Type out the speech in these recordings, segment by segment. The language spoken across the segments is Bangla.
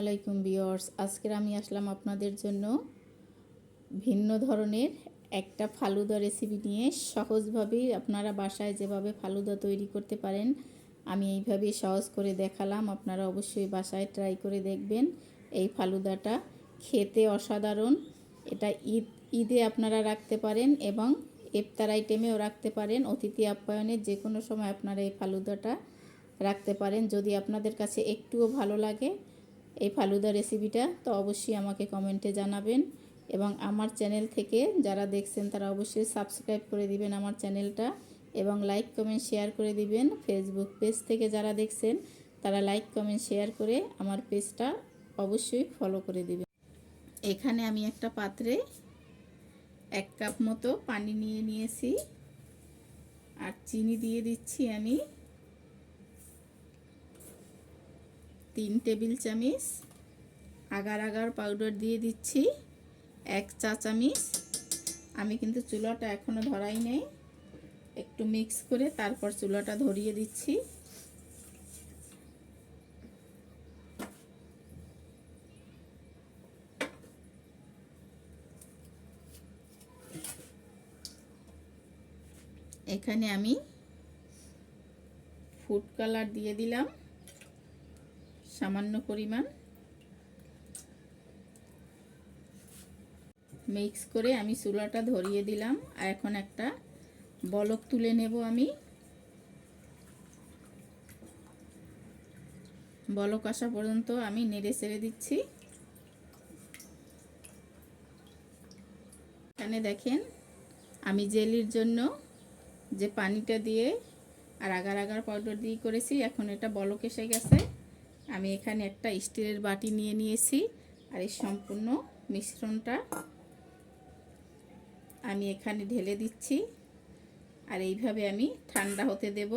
আলাইকুম বিয়র্স আজকের আমি আসলাম আপনাদের জন্য ভিন্ন ধরনের একটা ফালুদা রেসিপি নিয়ে সহজভাবেই আপনারা বাসায় যেভাবে ফালুদা তৈরি করতে পারেন, আমি এইভাবেই সহজ করে দেখালাম। আপনারা অবশ্যই বাসায় ট্রাই করে দেখবেন এই ফালুদাটা। খেতে অসাধারণ। এটা ঈদ, ঈদে আপনারা রাখতে পারেন এবং ইফতার আইটেমেও রাখতে পারেন। অতিথি আপ্যায়নে যে কোনো সময় আপনারা এই ফালুদাটা রাখতে পারেন। যদি আপনাদের কাছে একটুও ভালো লাগে এই ফালুদা রেসিপিটা তো অবশ্যই আমাকে কমেন্টে জানাবেন। এবং আমার চ্যানেল থেকে যারা দেখছেন, তারা অবশ্যই সাবস্ক্রাইব করে দিবেন আমার চ্যানেলটা এবং লাইক কমেন্ট শেয়ার করে দিবেন। ফেসবুক পেজ থেকে যারা দেখছেন, তারা লাইক কমেন্ট শেয়ার করে আমার পেজটা অবশ্যই ফলো করে দিবেন। এখানে আমি একটা পাত্রে এক কাপ মতো পানি নিয়ে নিয়েছি। আর চিনি দিয়ে দিচ্ছি আমি। তিন টেবিল চামচ আগার আগার পাউডার দিয়ে দিচ্ছি, এক চা চামচ। আমি কিন্তু চুলাটা এখনও ধরাই নেই। একটু মিক্স করে তারপর চুলাটা ধরিয়ে দিচ্ছি। এখানে আমি ফুড কালার দিয়ে দিলাম। সামান্য পরিমাণ মিক্স করে আমি চুলাটা ধরিয়ে দিলাম আর এখন একটা বলক তুলে নেব আমি। বলক আসা পর্যন্ত আমি নেড়ে ছেড়ে দিচ্ছি। এখানে দেখেন আমি জেলির জন্য যে পানিটা দিয়ে আর আগার আগার পাউডার দিয়ে করেছি, এখন এটা বলক এসে গেছে। আমি এখানে একটা স্টিলের বাটি নিয়ে নিয়েছি আর এই সম্পূর্ণ মিশ্রণটা আমি এখানে ঢেলে দিচ্ছি আর এইভাবে আমি ঠান্ডা হতে দেব।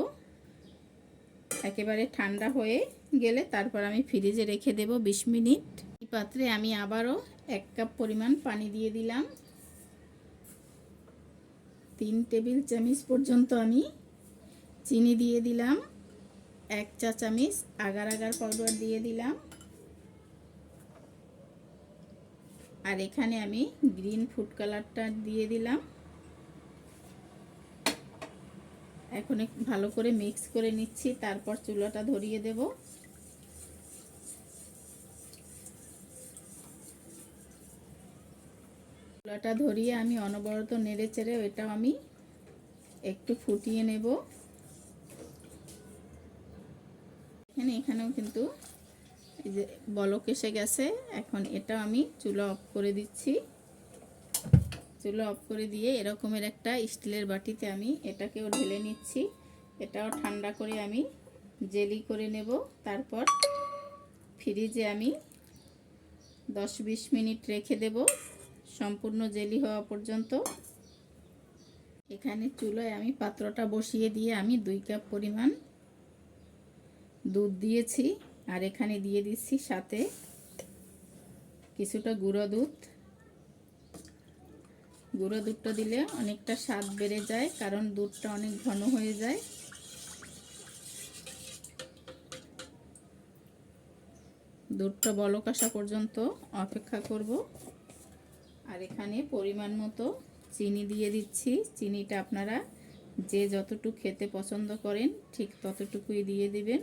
একেবারে ঠান্ডা হয়ে গেলে তারপর আমি ফ্রিজে রেখে দেব ২০ মিনিট। এই পাত্রে আমি আবারও এক কাপ পরিমাণ পানি দিয়ে দিলাম। তিন টেবিল চামচ পর্যন্ত আমি চিনি দিয়ে দিলাম। এক চা চামচ আগার আগার পাউডার দিয়ে দিলাম। আর এখানে আমি গ্রিন ফুড কালারটা দিয়ে দিলাম। এখন ভালো করে মিক্স করে নিচ্ছি, তারপর চুলাটা ধরিয়ে দেব। চুলাটা ধরিয়ে আমি অনবরত নেড়ে চেড়ে ওইটাও আমি একটু ফুটিয়ে নেব। এখানে এখানেও কিন্তু এই যে বলক এসে গেছে। এখন এটা আমি চুলা অফ করে দিচ্ছি। চুলা অফ করে দিয়ে এরকমের একটা স্টিলের বাটিতে আমি এটাকেও ঢেলে নিচ্ছি। এটাও ঠান্ডা করে আমি জেলি করে নেব। তারপর ফ্রিজে আমি দশ বিশ মিনিট রেখে দেব। সম্পূর্ণ জেলি হওয়া পর্যন্ত। এখানে চুলোয় আমি পাত্রটা বসিয়ে দিয়ে আমি দুই কাপ পরিমাণ দুধ দিয়েছি আর এখানে দিয়ে দিচ্ছি সাথে কিছুটা গুঁড়ো দুধ। গুঁড়ো দুধটা দিলে অনেকটা স্বাদ বেড়ে যায়, কারণ দুধটা অনেক ঘন হয়ে যায়। দুধটা বলক আসা পর্যন্ত অপেক্ষা করব। আর এখানে পরিমাণ মতো চিনি দিয়ে দিচ্ছি। চিনিটা আপনারা যে যতটুকু খেতে পছন্দ করেন ঠিক ততটুকুই দিয়ে দিবেন।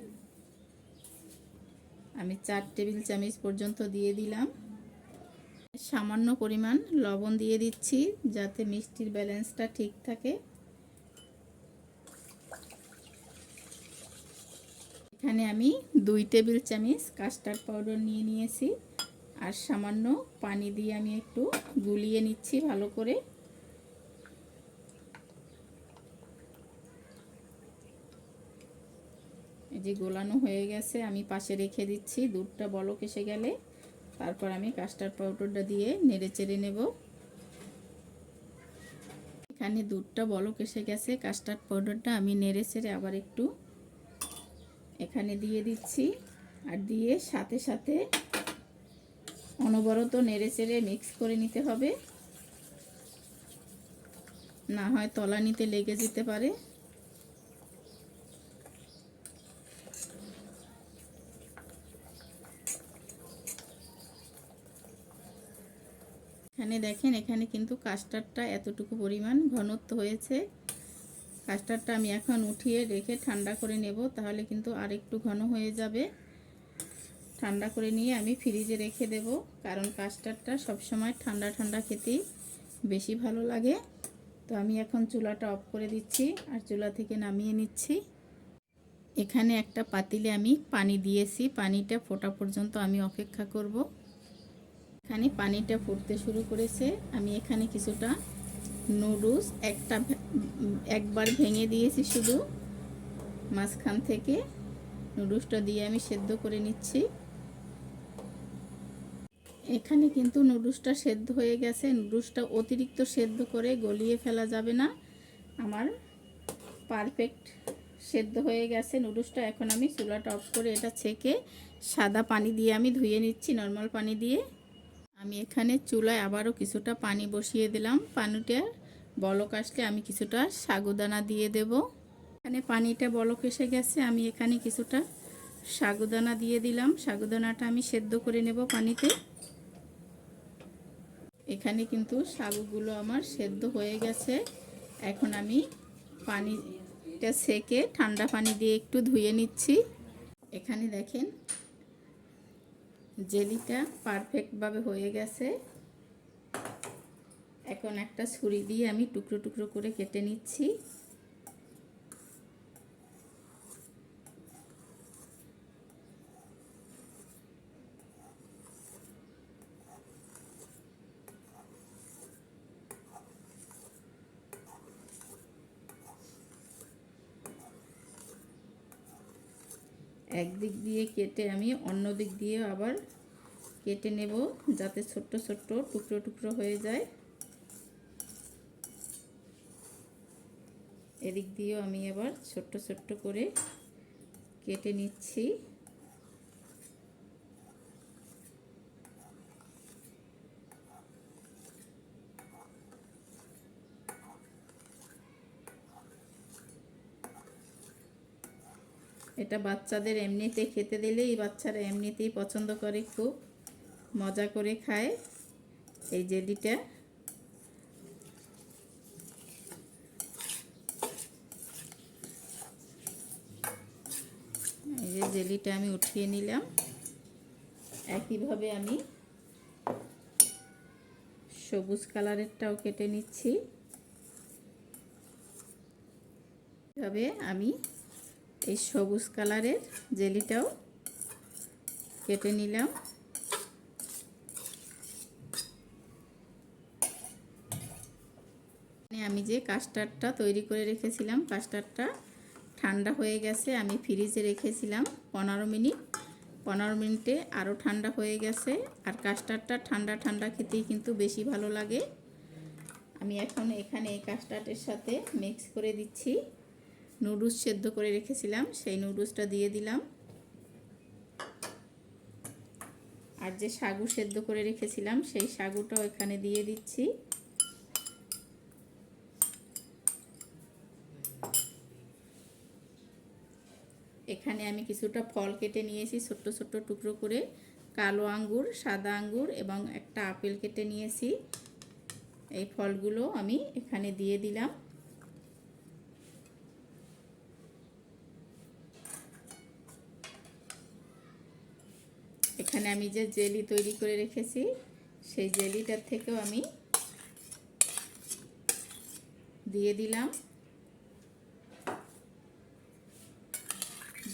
আমি চার টেবিল চামচ পর্যন্ত দিয়ে দিলাম। সামান্য পরিমাণ লবণ দিয়ে দিচ্ছি যাতে মিষ্টির ব্যালেন্সটা ঠিক থাকে। এখানে আমি দুই টেবিল চামচ কাস্টার্ড পাউডার নিয়ে নিয়েছি। আর সামান্য পানি দিয়ে আমি একটু গুলিয়ে নিচ্ছি ভালো করে। যে গোলানো হয়ে গেছে, আমি পাশে রেখে দিচ্ছি, দুধটা বলক এসে গেলে। তারপর আমি কাস্টার্ড পাউডারটা দিয়ে নেড়ে চেড়ে নেব। এখানে দুধটা বলক এসে গেছে, কাস্টার্ড পাউডারটা আমি নেড়ে চেড়ে আবার একটু এখানে দিয়ে দিচ্ছি। আর দিয়ে সাথে সাথে অনবরত নেড়ে চেড়ে মিক্স করে নিতে হবে। না হয় তলা নিতে লেগে যেতে পারে। এখানে দেখেন, এখানে কিন্তু কাস্টারটা এতটুকু পরিমাণ ঘনত্ব হয়েছে। কাস্টারটা আমি এখন উঠিয়ে রেখে ঠান্ডা করে নেব, তাহলে কিন্তু আর একটু ঘন হয়ে যাবে। ঠান্ডা করে নিয়ে আমি ফ্রিজে রেখে দেব, কারণ কাস্টারটা সবসময় ঠান্ডা ঠান্ডা খেতেই বেশি ভালো লাগে। তো আমি এখন চুলাটা অফ করে দিচ্ছি আর চুলা থেকে নামিয়ে নিচ্ছি। এখানে একটা পাতিলে আমি পানি দিয়েছি, পানিটা ফোটা পর্যন্ত আমি অপেক্ষা করব। এখানে পানিটা ফুটতে শুরু করেছে। আমি এখানে কিছুটা নুডলস একটা একবার ভেঙে দিয়েছি শুধু। মাঝখান থেকে নুডলসটা দিয়ে আমি সেদ্ধ করে নিচ্ছি। এখানে কিন্তু নুডলসটা সেদ্ধ হয়ে গেছে। নুডলসটা অতিরিক্ত সেদ্ধ করে গলিয়ে ফেলা যাবে না। আমার পারফেক্ট সেদ্ধ হয়ে গেছে নুডলসটা। এখন আমি চুলাটা অফ করে এটা ছেঁকে সাদা পানি দিয়ে আমি ধুয়ে নিচ্ছি, নর্মাল পানি দিয়ে। আমি এখানে চুলায় আবারও কিছুটা পানি বসিয়ে দিলাম। পানিটা বলক আসলে আমি কিছুটা সাগুদানা দিয়ে দেব। এখানে পানিটা বলক এসে গেছে, আমি এখানে কিছুটা সাগুদানা দিয়ে দিলাম। সাগুদানাটা আমি সেদ্ধ করে নেব পানিতে। এখানে কিন্তু সাগুগুলো আমার সেদ্ধ হয়ে গেছে। এখন আমি পানিটা সেকে ঠান্ডা পানি দিয়ে একটু ধুয়ে নিচ্ছি। এখানে দেখেন জেলিটা পারফেক্টভাবে হয়ে গেছে। এখন একটা ছুরি দিয়ে আমি টুকরো টুকরো করে কেটে নিচ্ছি। একদিক দিয়ে কেটে আমি অন্য দিক দিয়ে আবার কেটে নেব যাতে ছোট্ট ছোট্ট টুকরো টুকরো হয়ে যায়। এদিক দিয়েও আমি আবার ছোট্ট ছোট্ট করে কেটে নিচ্ছি। এটা বাচ্চাদের এমনিতে খেতে দিলেই বাচ্চারা এমনিতেই পছন্দ করে, খুব মজা করে খায়। এই জেলিটা। এই যে জেলিটা আমি উঠিয়ে নিলাম। একইভাবে আমি সবুজ কালারেরটাও কেটে নিচ্ছি। এভাবে আমি এই সবুজ কালারের জেলিটাও কেটে নিলাম। আমি যে কাস্টার্ডটা তৈরি করে রেখেছিলাম, কাস্টার্ডটা ঠান্ডা হয়ে গেছে, আমি ফ্রিজে রেখেছিলাম পনেরো মিনিট। পনেরো মিনিটে আরও ঠান্ডা হয়ে গেছে, আর কাস্টার্ডটা ঠান্ডা ঠান্ডা খেতেই কিন্তু বেশি ভালো লাগে। আমি এখন এখানে এই কাস্টার্ডের সাথে মিক্স করে দিচ্ছি। নুডলস সেদ্ধ করে রেখেছিলাম, সেই নুডলসটা দিয়ে দিলাম। আর যে সাগু সেদ্ধ করে রেখেছিলাম, সেই সাগুটাও এখানে দিয়ে দিচ্ছি। এখানে আমি কিছুটা ফল কেটে নিয়েছি, ছোট্ট ছোট্ট টুকরো করে। কালো আঙ্গুর, সাদা আঙ্গুর এবং একটা আপেল কেটে নিয়েছি। এই ফলগুলো আমি এখানে দিয়ে দিলাম। এখানে আমি যে জেলি তৈরি করে রেখেছি, সেই জেলিটার থেকেও আমি দিয়ে দিলাম।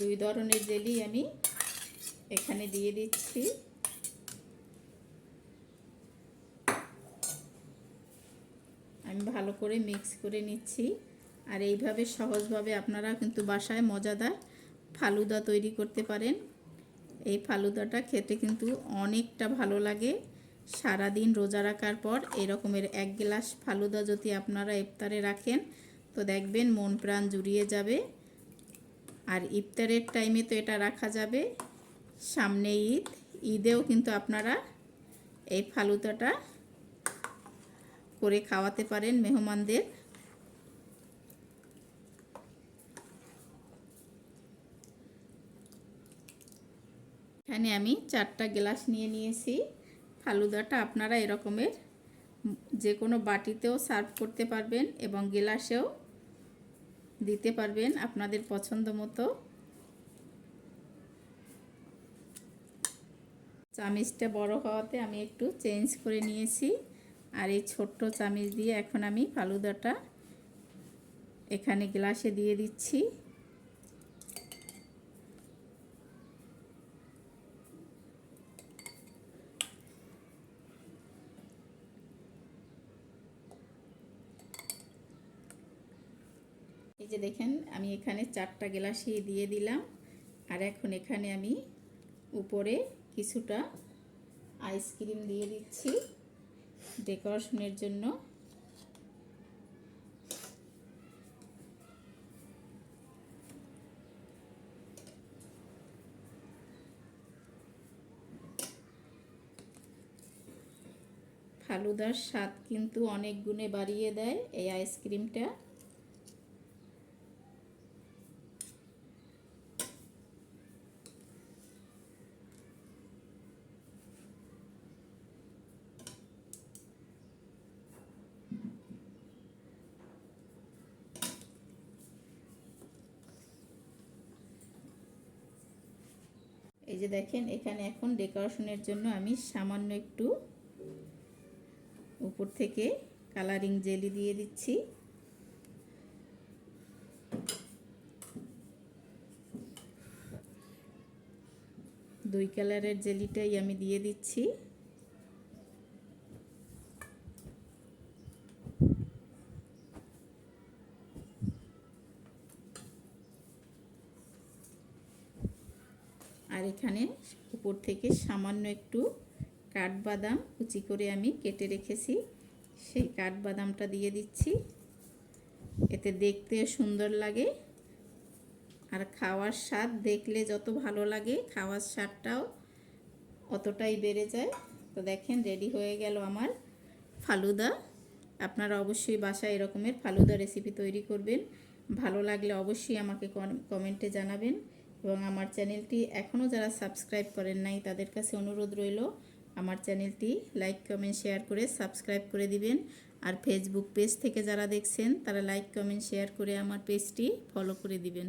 দুই ধরনের জেলি আমি এখানে দিয়ে দিচ্ছি। আমি ভালো করে মিক্স করে নিচ্ছি। আর এইভাবে সহজভাবে আপনারা কিন্তু বাসায় মজাদার ফালুদা তৈরি করতে পারেন। এই ফালুদাটা খেতে কিন্তু অনেকটা ভালো লাগে। সারাদিন রোজা রাখার পর এরকমের এক গ্লাস ফালুদা যদি আপনারা ইফতারে রাখেন, তো দেখবেন মন প্রাণ জুড়িয়ে যাবে। আর ইফতারের টাইমে তো এটা রাখা যাবে। সামনে ঈদ, ঈদেও কিন্তু আপনারা এই ফালুদাটা করে খাওয়াতে পারেন মেহমানদের। এখানে আমি চারটা গ্লাস নিয়ে নিয়েছি। ফালুদাটা আপনারা এরকমের যে কোনো বাটিতেও সার্ভ করতে পারবেন এবং গ্লাসেও দিতে পারবেন আপনাদের পছন্দ মতো। চামিচটা বড় হওয়াতে আমি একটু চেঞ্জ করে নিয়েছি আর এই ছোট্ট চামিচ দিয়ে এখন আমি ফালুদাটা এখানে গ্লাসে দিয়ে দিচ্ছি। যে দেখেন, আমি এখানে চারটা গ্লাসি দিয়ে দিলাম। আর এখন এখানে আমি উপরে কিছুটা আইসক্রিম দিয়ে দিচ্ছি ডেকোরেশনের জন্য। ফালুদার স্বাদ কিন্তু অনেক গুণে বাড়িয়ে দেয় এই আইসক্রিমটা এই যে দেখেন, এখানে এখন ডেকোরেশনের জন্য আমি সামান্য একটু উপর থেকে কালারিং জেলি দিয়ে দিচ্ছি। দুই কালারের জেলিটাই আমি দিয়ে দিচ্ছি। আর এখানে উপর থেকে সামান্য একটু কাঠবাদাম কুচি করে আমি কেটে রেখেছি। সেই কাঠবাদামটা দিয়ে দিচ্ছি। এতে দেখতে সুন্দর লাগে। আর খাওয়ার স্বাদ দেখলে যত ভালো লাগে, খাওয়ার স্বাদটাও অতটাই বেড়ে যায়। তো দেখেন, রেডি হয়ে গেল আমার ফালুদা। আপনারা অবশ্যই বাসায় এরকমের ফালুদা রেসিপি তৈরি করবেন। ভালো লাগলে অবশ্যই আমাকে কমেন্টে জানাবেন। এবং আমার চ্যানেলটি এখনও যারা সাবস্ক্রাইব করেন নাই, তাদের কাছে অনুরোধ রইল, আমার চ্যানেলটি লাইক, কমেন্ট, শেয়ার করে সাবস্ক্রাইব করে দিবেন। আর ফেসবুক পেজ থেকে যারা দেখছেন, তারা লাইক, কমেন্ট, শেয়ার করে আমার পেজটি ফলো করে দিবেন।